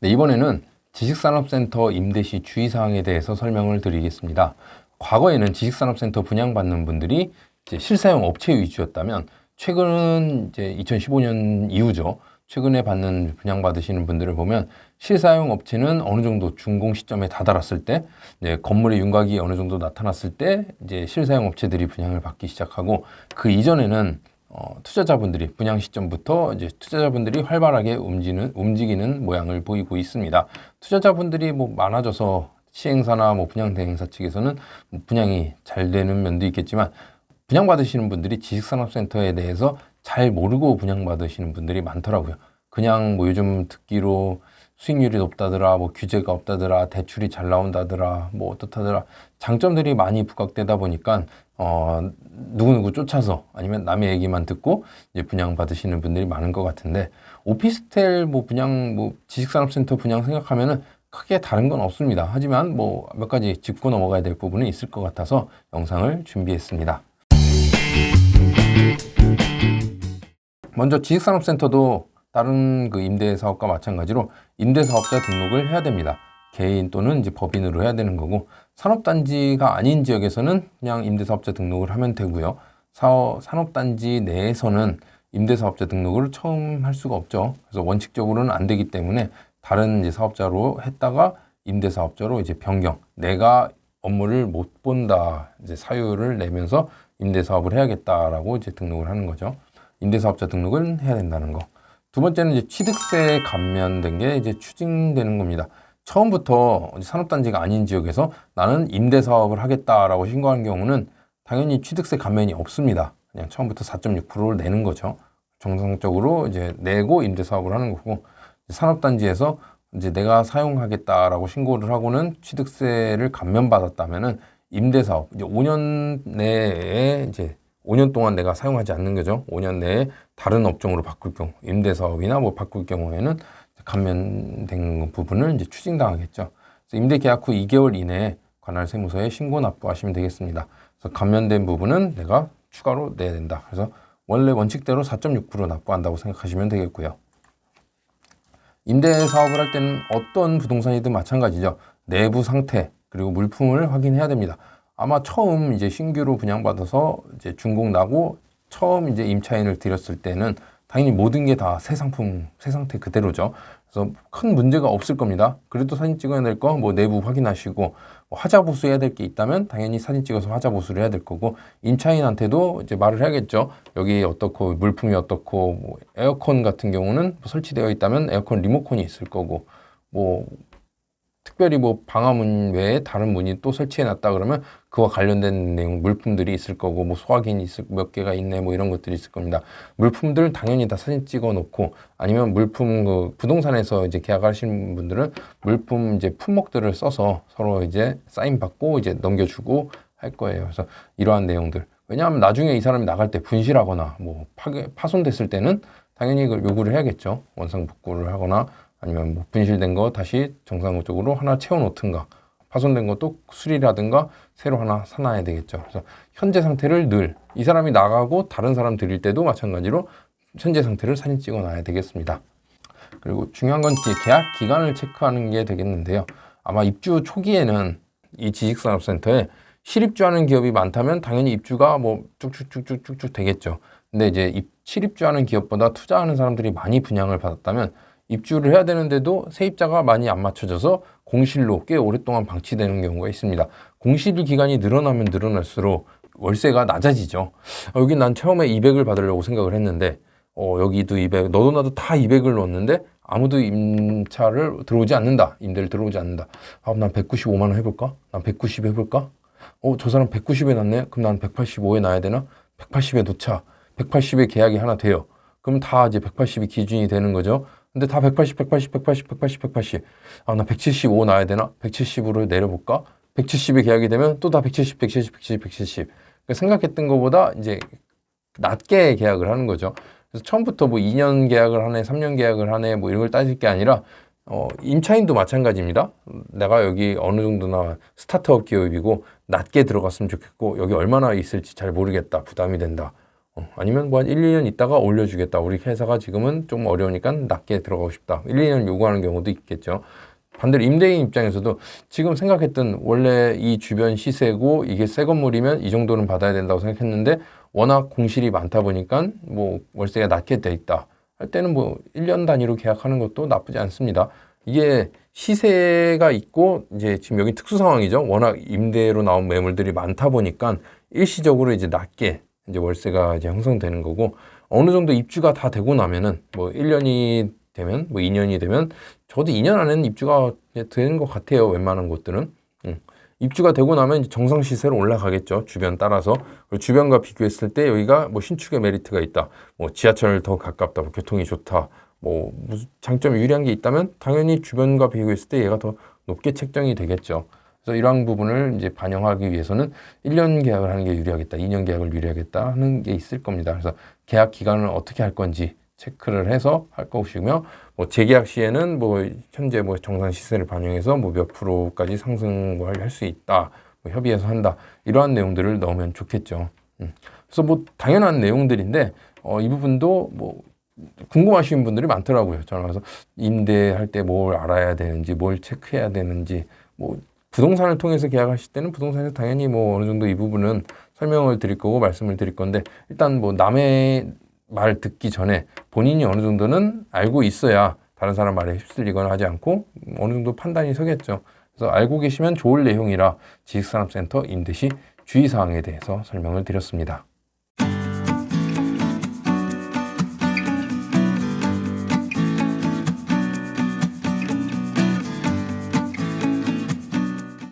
네, 이번에는 지식산업센터 임대 시 주의사항에 대해서 설명을 드리겠습니다. 과거에는 지식산업센터 분양받는 분들이 실사용 업체 위주였다면 최근 이제 2015년 이후죠. 최근에 받는 분양받으시는 분들을 보면 실사용 업체는 어느 정도 준공 시점에 다다랐을 때 이제 건물의 윤곽이 어느 정도 나타났을 때 이제 실사용 업체들이 분양을 받기 시작하고 그 이전에는 어, 투자자분들이 분양 시점부터 이제 투자자분들이 활발하게 움직이는 움직이는 모양을 보이고 있습니다. 투자자분들이 뭐 많아져서 시행사나 뭐 분양 대행사 측에서는 뭐 분양이 잘 되는 면도 있겠지만 분양 받으시는 분들이 지식산업센터에 대해서 잘 모르고 분양 받으시는 분들이 많더라고요. 그냥 뭐 요즘 듣기로 수익률이 높다더라, 뭐 규제가 없다더라, 대출이 잘 나온다더라, 뭐 어떻다더라 장점들이 많이 부각되다 보니까 어 누구누구 쫓아서 아니면 남의 얘기만 듣고 이제 분양 받으시는 분들이 많은 것 같은데 오피스텔 뭐 분양 뭐 지식산업센터 분양 생각하면은 크게 다른 건 없습니다. 하지만 뭐 몇 가지 짚고 넘어가야 될 부분은 있을 것 같아서 영상을 준비했습니다. 먼저 지식산업센터도 다른 그 임대 사업과 마찬가지로 임대 사업자 등록을 해야 됩니다. 개인 또는 이제 법인으로 해야 되는 거고 산업단지가 아닌 지역에서는 그냥 임대사업자 등록을 하면 되고요. 사업, 산업단지 내에서는 임대사업자 등록을 처음 할 수가 없죠. 그래서 원칙적으로는 안 되기 때문에 다른 이제 사업자로 했다가 임대사업자로 이제 변경. 내가 업무를 못 본다 이제 사유를 내면서 임대사업을 해야겠다라고 이제 등록을 하는 거죠. 임대사업자 등록은 해야 된다는 거. 두 번째는 이제 취득세 감면된 게 이제 추징되는 겁니다. 처음부터 산업단지가 아닌 지역에서 나는 임대사업을 하겠다라고 신고한 경우는 당연히 취득세 감면이 없습니다. 그냥 처음부터 4.6%를 내는 거죠. 정상적으로 이제 내고 임대사업을 하는 거고 산업단지에서 이제 내가 사용하겠다라고 신고를 하고는 취득세를 감면받았다면은 임대사업 이제 5년 내에 이제 5년 동안 내가 사용하지 않는 거죠. 5년 내에 다른 업종으로 바꿀 경우, 임대사업이나 뭐 바꿀 경우에는 감면된 부분을 이제 추징당하겠죠. 그래서 임대 계약 후 2개월 이내에 관할 세무서에 신고 납부하시면 되겠습니다. 그래서 감면된 부분은 내가 추가로 내야 된다. 그래서 원래 원칙대로 4.6% 납부한다고 생각하시면 되겠고요. 임대 사업을 할 때는 어떤 부동산이든 마찬가지죠. 내부 상태 그리고 물품을 확인해야 됩니다. 아마 처음 이제 신규로 분양받아서 이제 준공 나고 처음 이제 임차인을 드렸을 때는 당연히 모든 게 다 새 상품, 새 상태 그대로죠. 그래서 큰 문제가 없을 겁니다. 그래도 사진 찍어야 될 거, 뭐 내부 확인하시고, 뭐 화자 보수 해야 될 게 있다면 당연히 사진 찍어서 화자 보수를 해야 될 거고, 임차인한테도 이제 말을 해야겠죠. 여기 어떻고, 물품이 어떻고, 뭐 에어컨 같은 경우는 뭐 설치되어 있다면 에어컨 리모컨이 있을 거고, 뭐 특별히 뭐 방화문 외에 다른 문이 또 설치해 놨다 그러면 그와 관련된 내용 물품들이 있을 거고 뭐 소화기는 있을 몇 개가 있네 뭐 이런 것들이 있을 겁니다. 물품들 당연히 다 사진 찍어 놓고 아니면 물품 그 부동산에서 이제 계약하시는 분들은 물품 이제 품목들을 써서 서로 이제 사인 받고 이제 넘겨주고 할 거예요. 그래서 이러한 내용들 왜냐하면 나중에 이 사람이 나갈 때 분실하거나 뭐 파괴 파손됐을 때는 당연히 이걸 요구를 해야겠죠. 원상 복구를 하거나 아니면 뭐 분실된 거 다시 정상적으로 하나 채워놓든가 파손된 것도 수리라든가 새로 하나 사놔야 되겠죠. 그래서 현재 상태를 늘 이 사람이 나가고 다른 사람 드릴 때도 마찬가지로 현재 상태를 사진 찍어 놔야 되겠습니다. 그리고 중요한 건 계약 기간을 체크하는 게 되겠는데요. 아마 입주 초기에는 이 지식산업센터에 실입주하는 기업이 많다면 당연히 입주가 뭐 쭉쭉쭉쭉쭉 되겠죠. 근데 이제 입, 실입주하는 기업보다 투자하는 사람들이 많이 분양을 받았다면 입주를 해야 되는데도 세입자가 많이 안 맞춰져서 공실로 꽤 오랫동안 방치되는 경우가 있습니다. 공실 기간이 늘어나면 늘어날수록 월세가 낮아지죠. 어, 여기 난 처음에 200을 받으려고 생각을 했는데 어, 여기도 200, 너도 나도 다 200을 넣었는데 아무도 임차를 들어오지 않는다. 임대를 들어오지 않는다. 아, 난 195만 원 해볼까? 난 190 해볼까? 어, 저 사람 190에 놨네? 그럼 난 185에 놔야 되나? 180에 놓자. 180에 계약이 하나 돼요. 그럼 다 이제 180이 기준이 되는 거죠. 근데 다 180, 180, 180, 180, 180. 아, 나 175 나야 되나? 170으로 내려볼까? 170에 계약이 되면 또 다 170, 170, 170, 170. 그러니까 생각했던 것보다 이제 낮게 계약을 하는 거죠. 그래서 처음부터 뭐 2년 계약을 하네, 3년 계약을 하네, 뭐 이런 걸 따질 게 아니라, 어, 임차인도 마찬가지입니다. 내가 여기 어느 정도나 스타트업 기업이고, 낮게 들어갔으면 좋겠고, 여기 얼마나 있을지 잘 모르겠다. 부담이 된다. 어, 아니면 뭐 한 1, 2년 있다가 올려주겠다. 우리 회사가 지금은 좀 어려우니까 낮게 들어가고 싶다. 1, 2년 요구하는 경우도 있겠죠. 반대로 임대인 입장에서도 지금 생각했던 원래 이 주변 시세고 이게 새 건물이면 이 정도는 받아야 된다고 생각했는데 워낙 공실이 많다 보니까 뭐 월세가 낮게 돼 있다. 할 때는 뭐 1년 단위로 계약하는 것도 나쁘지 않습니다. 이게 시세가 있고 이제 지금 여기 특수 상황이죠. 워낙 임대로 나온 매물들이 많다 보니까 일시적으로 이제 낮게 이제 월세가 이제 형성되는 거고 어느 정도 입주가 다 되고 나면은 뭐 1년이 되면 뭐 2년이 되면 저도 2년 안에는 입주가 되는 것 같아요. 웬만한 곳들은. 음. 입주가 되고 나면 정상 시세로 올라가겠죠. 주변 따라서. 그리고 주변과 비교했을 때 여기가 뭐 신축의 메리트가 있다. 뭐 지하철 더 가깝다. 뭐 교통이 좋다. 뭐 장점이 유리한 게 있다면 당연히 주변과 비교했을 때 얘가 더 높게 책정이 되겠죠. 그래서 이러한 부분을 이제 반영하기 위해서는 1년 계약을 하는 게 유리하겠다, 2년 계약을 유리하겠다 하는 게 있을 겁니다. 그래서 계약 기간을 어떻게 할 건지 체크를 해서 할 것이며 뭐 재계약 시에는 뭐 현재 뭐 정상 시세를 반영해서 뭐 몇 프로까지 상승을 할 수 있다. 뭐 협의해서 한다. 이러한 내용들을 넣으면 좋겠죠. 음. 그래서 뭐 당연한 내용들인데 어, 이 부분도 뭐 궁금하신 분들이 많더라고요. 저는 그래서 임대할 때 뭘 알아야 되는지, 뭘 체크해야 되는지, 뭐 부동산을 통해서 계약하실 때는 부동산에서 당연히 뭐 어느 정도 이 부분은 설명을 드릴 거고 말씀을 드릴 건데 일단 뭐 남의 말 듣기 전에 본인이 어느 정도는 알고 있어야 다른 사람 말에 휩쓸리거나 하지 않고 어느 정도 판단이 서겠죠. 그래서 알고 계시면 좋을 내용이라 지식산업센터 임대 시 주의사항에 대해서 설명을 드렸습니다.